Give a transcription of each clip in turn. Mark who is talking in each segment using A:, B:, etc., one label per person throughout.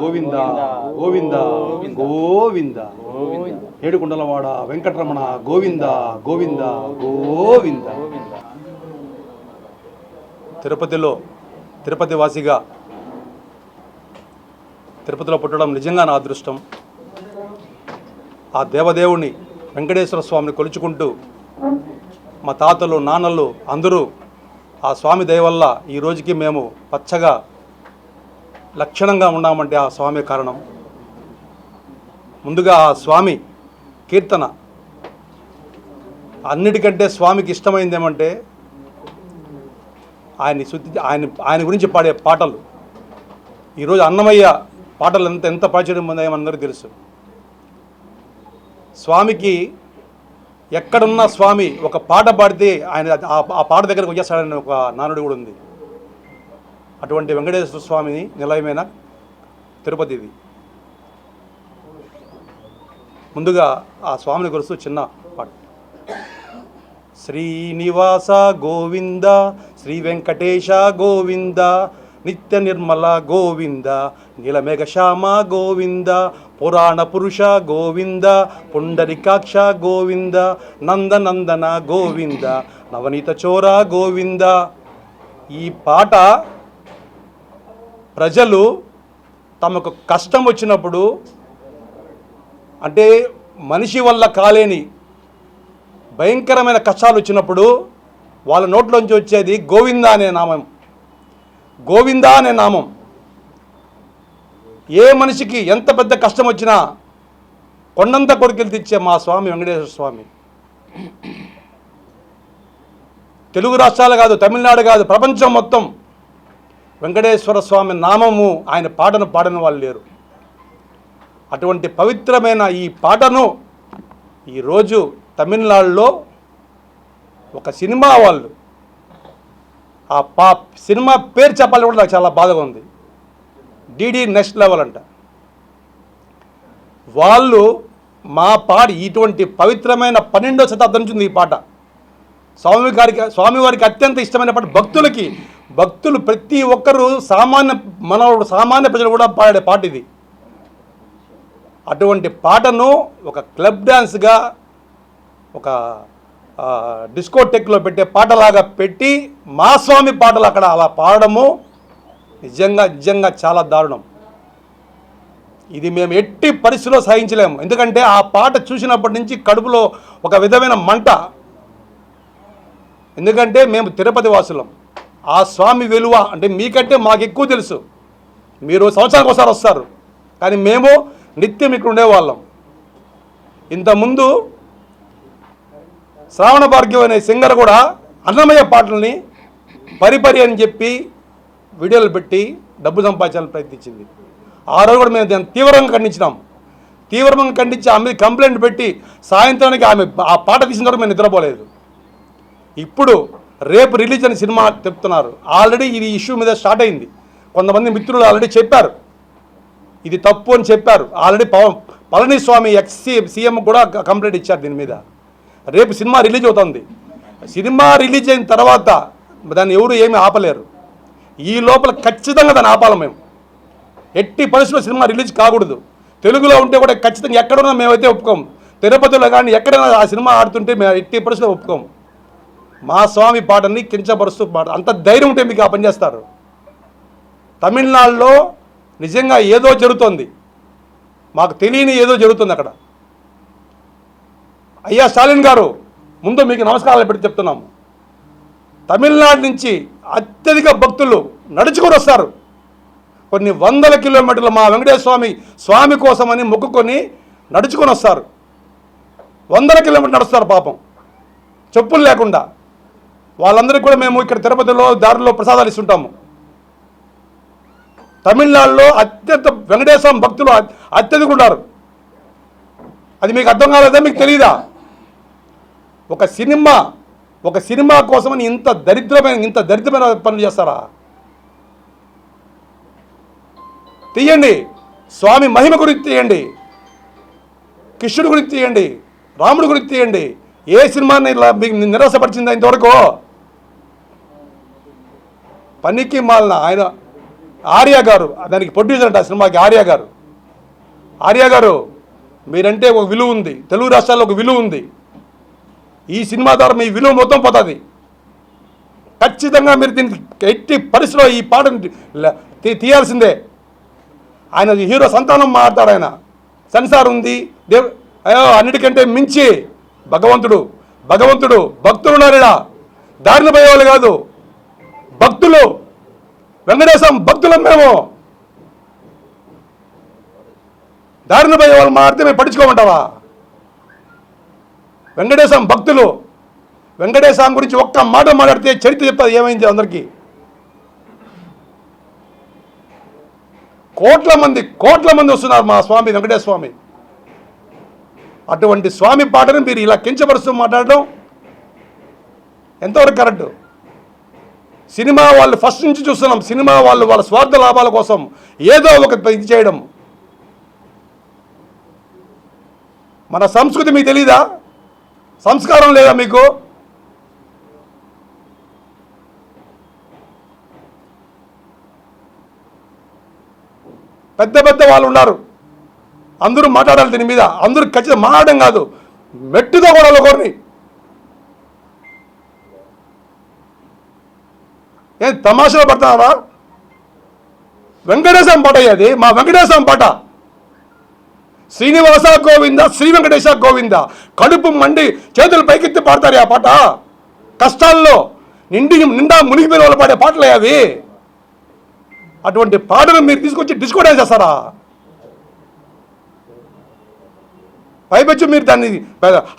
A: గోవింద. గోవింద. గోవింద. ఏడుకొండలవాడ వెంకటరమణ గోవింద గోవింద గోవింద. తిరుపతిలో తిరుపతి వాసిగా తిరుపతిలో పుట్టడం నిజంగా నా అదృష్టం. ఆ దేవదేవుని వెంకటేశ్వర స్వామిని కొలుచుకుంటూ మా తాతలు నాన్నలు అందరూ ఆ స్వామి దయ వల్ల ఈ రోజుకి మేము పచ్చగా లక్షణంగా ఉన్నామంటే ఆ స్వామి కారణం. ముందుగా ఆ స్వామి కీర్తన. అన్నిటికంటే స్వామికి ఇష్టమైంది ఏమంటే ఆయన్ని శుద్ధి ఆయన ఆయన గురించి పాడే పాటలు. ఈరోజు అన్నమయ్య పాటలు ఎంత ఎంత ప్రాచుర్యం పొందాయో మనందరికీ తెలుసు. స్వామికి ఎక్కడున్న స్వామి ఒక పాట పాడితే ఆయన ఆ- పాట దగ్గరకు వచ్చేస్తాడని ఒక నానుడు కూడా ఉంది. అటువంటి వెంకటేశ్వర స్వామిని నిలయమైన తిరుపతిది ముందుగా ఆ స్వామిని గురుస్తూ చిన్న పాట. శ్రీనివాస గోవింద శ్రీ వెంకటేశ గోవింద నిత్య నిర్మల గోవింద నీలమేఘ శ్యామ గోవింద పురాణ పురుష గోవింద పుండరికాక్ష గోవింద నందనందన గోవింద నవనీత చోర గోవింద ఈ పాట ప్రజలు తమకు కష్టం వచ్చినప్పుడు అంటే మనిషి వల్ల కాలేని భయంకరమైన కష్టాలు వచ్చినప్పుడు వాళ్ళ నోట్లోంచి వచ్చేది గోవింద అనే నామం గోవింద అనే నామం ఏ మనిషికి ఎంత పెద్ద కష్టం వచ్చినా కొండంత కొడుకులు తెచ్చే మా స్వామి వెంకటేశ్వర స్వామి. తెలుగు రాష్ట్రాలు కాదు తమిళనాడు కాదు ప్రపంచం మొత్తం వెంకటేశ్వర స్వామి నామము ఆయన పాటను పాడని వాళ్ళు లేరు. అటువంటి పవిత్రమైన ఈ పాటను ఈరోజు తమిళనాడులో ఒక సినిమా వాళ్ళు ఆ పా సినిమా పేరు చెప్పాలి కూడా నాకు చాలా బాధగా ఉంది. డీడీ నెక్స్ట్ లెవెల్ అంట. వాళ్ళు మా పాట ఇటువంటి పవిత్రమైన పన్నెండో శతాబ్దం నుంచి ఉంది ఈ పాట. స్వామి గారికి స్వామివారికి అత్యంత ఇష్టమైన పాట భక్తులకి భక్తులు ప్రతి ఒక్కరూ సామాన్య మన సామాన్య ప్రజలు కూడా పాడే పాట ఇది. అటువంటి పాటను ఒక క్లబ్ డ్యాన్స్గా ఒక డిస్కోటెక్లో పెట్టే పాటలాగా పెట్టి మా స్వామి పాటలు అక్కడ అలా పాడడము నిజంగా నిజంగా చాలా దారుణం. ఇది మేము ఎట్టి పరిస్థితిలో సహించలేము. ఎందుకంటే ఆ పాట చూసినప్పటి నుంచి కడుపులో ఒక విధమైన మంట. ఎందుకంటే మేము తిరుపతి వాసులం. ఆ స్వామి విలువ అంటే మీకంటే మాకు ఎక్కువ తెలుసు. మీరు సంవత్సరానికి ఒకసారి వస్తారు. కానీ మేము నిత్యం ఇక్కడ ఉండేవాళ్ళం. ఇంతకుముందు శ్రావణ భార్గవ్ అనే సింగర్ కూడా అన్నమయ్య పాటల్ని పరిపరి అని చెప్పి వీడియోలు పెట్టి డబ్బు సంపాదించాలని ప్రయత్నించింది. ఆ రోజు కూడా మేము దాన్ని తీవ్రంగా ఖండించినాం. తీవ్రంగా ఖండించి ఆమె కంప్లైంట్ పెట్టి సాయంత్రానికి ఆమె ఆ పాట తీసిన తర్వాత మేము నిద్రపోలేదు. ఇప్పుడు రేపు రిలీజ్ అని సినిమా చెప్తున్నారు. ఆల్రెడీ ఇది ఇష్యూ మీద స్టార్ట్ అయింది. కొంతమంది మిత్రులు ఆల్రెడీ చెప్పారు. ఇది తప్పు అని చెప్పారు. ఆల్రెడీ పవ పళనిస్వామి ఎక్స్ సీఎం కూడా కంప్లైంట్ ఇచ్చారు దీని మీద. రేపు సినిమా రిలీజ్ అవుతుంది. సినిమా రిలీజ్ అయిన తర్వాత దాన్ని ఎవరు ఏమీ ఆపలేరు. ఈ లోపల ఖచ్చితంగా దాన్ని ఆపాలి మేము. ఎట్టి పరిస్థితుల్లో సినిమా రిలీజ్ కాకూడదు. తెలుగులో ఉంటే కూడా ఖచ్చితంగా ఎక్కడున్నా మేమైతే ఒప్పుకోం. తిరుపతిలో కానీ ఎక్కడైనా ఆ సినిమా ఆడుతుంటే మేము ఎట్టి పరిస్థితుల్లో ఒప్పుకోం. మా స్వామి పాటని కించపరుస్తూ పాట. అంత ధైర్యం ఉంటే మీకు ఆ పని చేస్తారు. తమిళనాడులో నిజంగా ఏదో జరుగుతోంది. మాకు తెలియని ఏదో జరుగుతుంది అక్కడ. అయ్యా స్టాలిన్ గారు ముందు మీకు నమస్కారాలు పెట్టి చెప్తున్నాము తమిళనాడు నుంచి అత్యధిక భక్తులు నడుచుకొని వస్తారు. కొన్ని వందల కిలోమీటర్లు మా వెంకటేశ్వర స్వామి స్వామి కోసమని మొక్కుకొని నడుచుకొని వస్తారు. వందల కిలోమీటర్లు నడుస్తారు పాపం. చెప్పులు లేకుండా. వాళ్ళందరికీ కూడా మేము ఇక్కడ తిరుపతిలో దారిలో ప్రసాదాలు ఇస్తుంటాము. తమిళనాడులో అత్యంత వెంకటేశ్వరం భక్తులు అత్- అత్యధిక ఉన్నారు. అది మీకు అర్థం కాలేదా? మీకు తెలియదా ఒక సినిమా ఒక సినిమా కోసమని ఇంత దరిద్రమైన ఇంత దరిద్రమైన పనులు చేస్తారా? తీయండి. స్వామి మహిమ గురించి తీయండి. కృష్ణుడి గురించి తీయండి. రాముడి గురించి తీయండి. ఏ సినిమాని ఇలా మీకు నిరాశపరిచింది ఇంతవరకు? పనికి మాలిన ఆయన ఆర్య గారు దానికి ప్రొడ్యూసర్ అంట ఆ సినిమాకి ఆర్య గారు. ఆర్య గారు మీరంటే ఒక విలువ ఉంది. తెలుగు రాష్ట్రాల్లో ఒక విలువ ఉంది. ఈ సినిమా ద్వారా మీ విలువ మొత్తం పోతుంది. ఖచ్చితంగా మీరు దీనికి ఎట్టి పరిస్థితిలో ఈ పాటను తీ- తీయాల్సిందే. ఆయన హీరో సంతానం మాట్లాడతాడు ఆయన. సెన్సార్ ఉంది. దేవ్ అయ్యో అన్నిటికంటే మించి భగవంతుడు. భగవంతుడు భక్తులు ఉన్నారా దారిని పోయేవాళ్ళు కాదు. భక్తులు. వెంకటేశం భక్తులం మేము. దారిని పోయేవాళ్ళు మాడితే మేము పట్టించుకోమంటావా? వెంకటేశం భక్తులు వెంకటేశం గురించి ఒక్క మాట మాట్లాడితే చరిత్ర చెప్తారు ఏమైంది అందరికీ? కోట్ల మంది కోట్ల మంది వస్తున్నారు మా స్వామి వెంకటేశ్వర స్వామి. అటువంటి స్వామి పాటను మీరు ఇలా కించపరుస్తూ మాట్లాడడం ఎంతవరకు కరెక్ట్? సినిమా వాళ్ళు ఫస్ట్ నుంచి చూస్తున్నాం సినిమా వాళ్ళు వాళ్ళ స్వార్థ లాభాల కోసం ఏదో ఒక ఇది చేయడం. మన సంస్కృతి మీకు తెలీదా? సంస్కారం లేదా మీకు? పెద్ద పెద్ద వాళ్ళు ఉన్నారు. అందరూ మాట్లాడాలి దీని మీద. అందరూ ఖచ్చితంగా మాట్లాడడం కాదు. మెట్టుతో కూడా ఒకరిని. ఏం తమాషలో పడుతున్నారా వెంకటేశం పాట అది మా వెంకటేశం పాట. శ్రీనివాస గోవింద శ్రీ వెంకటేశ గోవింద. కడుపు మండి చేతులు పైకెత్తి పాడతారు ఆ పాట? కష్టాల్లో నిండి నిండా మునిగిపోయిన వాళ్ళు పాడే పాటలే అవి. అటువంటి పాటలు మీరు తీసుకొచ్చి డిస్కో డ్యాన్స్ చేస్తారా? పైపెచ్చు మీరు దాన్ని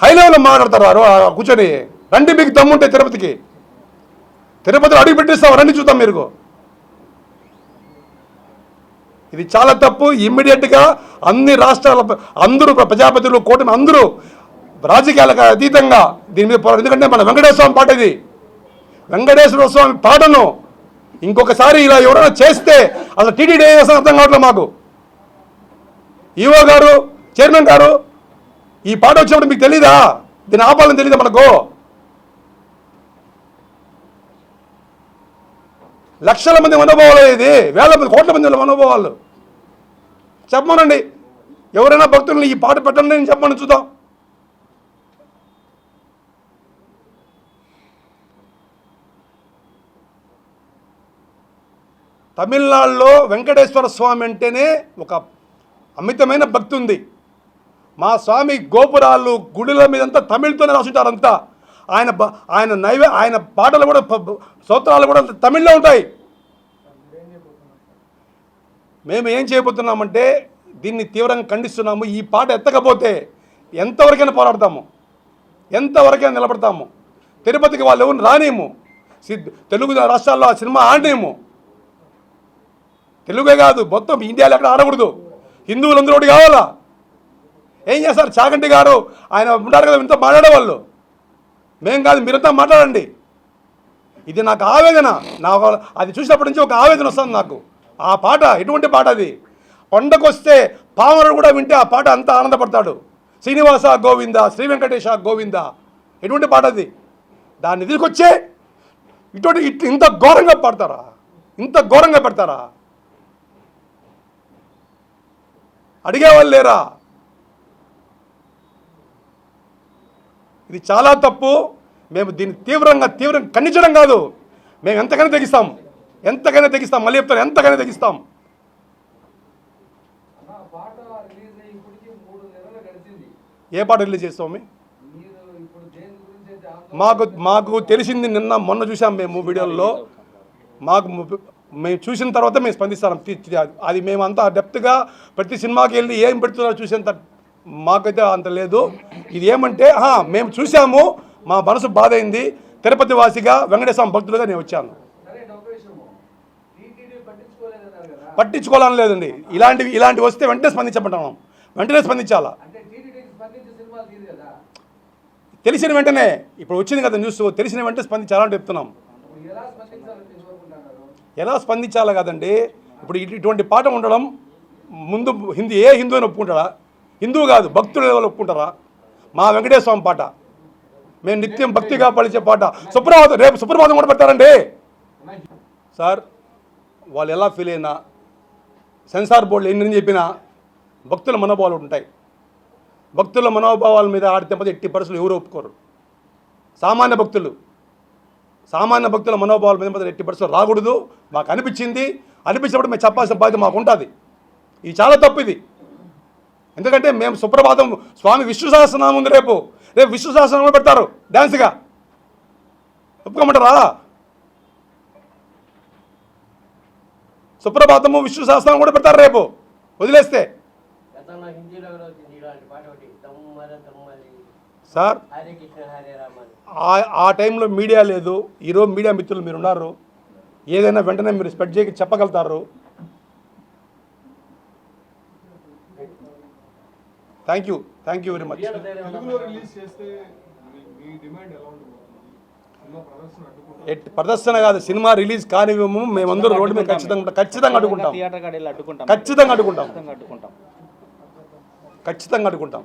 A: హై లెవెల్లో మాట్లాడతారు కూర్చొని. రండి మీకు దమ్ముంటే తిరుపతికి. తిరుపతిలో అడుగు పెట్టిస్తాం రండి చూద్దాం మీరు. ఇది చాలా తప్పు. ఇమ్మీడియట్గా అన్ని రాష్ట్రాల అందరూ ప్ర- ప్రజాపతులు కూటమి అందరూ రాజకీయాలకు అతీతంగా దీని మీద పోరాడు. ఎందుకంటే మన వెంకటేశ్వర స్వామి పాట ఇది. వెంకటేశ్వర స్వామి పాటను ఇంకొకసారి ఇలా ఎవరైనా చేస్తే అసలు టీటీడీ ఏం అర్థం కావట్లేదు మాకు. ఈవో గారు చైర్మన్ గారు ఈ పాట వచ్చినప్పుడు మీకు తెలీదా? దీన్ని ఆపాలని తెలీదా మనకు? లక్షల మంది మనోభావాలు ఇది. వేల మంది కోట్ల మంది మనోభావాలు. చెప్పమనండి. ఎవరైనా భక్తులను ఈ పాట పెట్టండి నేను చెప్పమని చూద్దాం. తమిళనాడులో వెంకటేశ్వర స్వామి అంటేనే ఒక అమితమైన భక్తి ఉంది మా స్వామి గోపురాలు గుడుల మీదంతా తమిళ్తోనే రాసుంటారంతా. ఆయన ఆయన నైవే ఆయన పాటలు కూడా సూత్రాలు స్తోత్రాలు కూడా తమిళ్ళో ఉంటాయి. మేము ఏం చేయబోతున్నామంటే దీన్ని తీవ్రంగా ఖండిస్తున్నాము. ఈ పాట ఎత్తకపోతే ఎంతవరకైనా పోరాడతాము. ఎంతవరకైనా నిలబడతాము. తిరుపతికి వాళ్ళు ఎవరు రానేము సిద్ తెలుగు రాష్ట్రాల్లో ఆ సినిమా ఆడనేము తెలుగే కాదు మొత్తం ఇండియాలో ఎక్కడ ఆడకూడదు. హిందువులందరూ ఒకటి కావాలా? ఏం చేస్తారు? చాగంటి గారు ఆయన ఉంటారు కదా ఇంత మాట్లాడేవాళ్ళు. మేం కాదు మీరంతా మాట్లాడండి. ఇది నాకు ఆవేదన. నా అది చూసినప్పటి నుంచి ఒక ఆవేదన వస్తుంది నాకు. ఆ పాట ఎటువంటి పాట అది? పండగ వస్తే పామరుడు కూడా వింటే ఆ పాట అంత ఆనందపడతాడు. శ్రీనివాస గోవింద శ్రీ వెంకటేశ గోవింద. ఎటువంటి పాట అది? దాన్ని తీసుకొచ్చే ఇటువంటి ఇట్- ఇంత ఘోరంగా పాడతారా? ఇంత ఘోరంగా పెడతారా? అడిగేవాళ్ళు లేరా? ఇది చాలా తప్పు. మేము దీన్ని తీవ్రంగా తీవ్రంగా ఖండించడం కాదు. మేము ఎంతకైనా తెగిస్తాం. ఎంతకైనా తెగిస్తాం. మళ్ళీ చెప్తాను ఎంతకైనా తెగిస్తాం.
B: ఆ పాట రిలీజ్ అయ్యి ఇప్పటికి మూడు నెలలు గడిచింది.
A: ఏ పాట రిలీజ్ చేస్తాం మాకు మాకు తెలిసింది నిన్న మొన్న చూసాం మేము వీడియోల్లో. మాకు మేము చూసిన తర్వాత మేము స్పందిస్తాం. అది మేము అంత డెప్త్గా ప్రతి సినిమాకి వెళ్ళి ఏం పెడుతున్నారో చూసేంత మాకైతే అంత లేదు. ఇది ఏమంటే మేము చూసాము మా మనసు బాధ అయింది తిరుపతి వాసిగా వెంకటేశ్వర భక్తులుగా నేను వచ్చాను. పట్టించుకోవాలని లేదండి. ఇలాంటివి ఇలాంటివి వస్తే వెంటనే స్పందించమంటాం వెంటనే స్పందించాలా? తెలిసిన వెంటనే ఇప్పుడు వచ్చింది కదా న్యూస్ తెలిసిన వెంటనే స్పందించాలని చెప్తున్నాం.
B: ఎలా
A: స్పందించాలా కదండి? ఇప్పుడు ఇటువంటి పాట ఉండడం ముందు హిందూ ఏ హిందూ అని ఒప్పుకుంటాడా? హిందువు కాదు భక్తులు ఎవరు ఒప్పుకుంటారా? మా వెంకటేశ్వర స్వామి పాట. మేము నిత్యం భక్తిగా పలిచే పాట. సుప్రభాతం రేపు సుప్రభాతం కూడా పెట్టారండి సార్ వాళ్ళు ఎలా ఫీల్ అయినా సెన్సార్ బోర్డులు ఎన్ని చెప్పినా భక్తుల మనోభావాలు ఉంటాయి. భక్తుల మనోభావాల మీద ఆడితే పది ఎట్టి పరిస్థితులు ఎవరు ఒప్పుకోరు. సామాన్య భక్తులు సామాన్య భక్తుల మనోభావాల మీద మీద ఎట్టి పరిస్థితులు రాకూడదు. మాకు అనిపించింది. అనిపించినప్పుడు మేము చెప్పాల్సిన బాధ్యత మాకు ఉంటుంది ఇది చాలా తప్పు ఇది. ఎందుకంటే మేము సుప్రభాతం స్వామి విష్ణు సహస్రనామం ఉంది రేపు. రేపు విష్ణు సహస్రనామం కూడా పెడతారు డ్యాన్స్గా ఒప్పుకోమంటారా? సుప్రభాతము విష్ణు సహస్రనామం కూడా పెడతారు రేపు. వదిలేస్తే. సార్. ఆ టైంలో మీడియా లేదు. ఈరోజు మీడియా మిత్రులు మీరు ఉన్నారు ఏదైనా వెంటనే మీరు స్ప్రెడ్ చేయక చెప్పగలుగుతారు. Thank you thank you very much
C: at ప్రదర్శన
A: కాదు సినిమా రిలీజ్ కానివ్వము మేమందరూ రోడ్డు మీద ఖచ్చితంగా ఖచ్చితంగా అడ్డుకుంటాం. ఖచ్చితంగా అడ్డుకుంటాం.
D: ఖచ్చితంగా అడ్డుకుంటాం.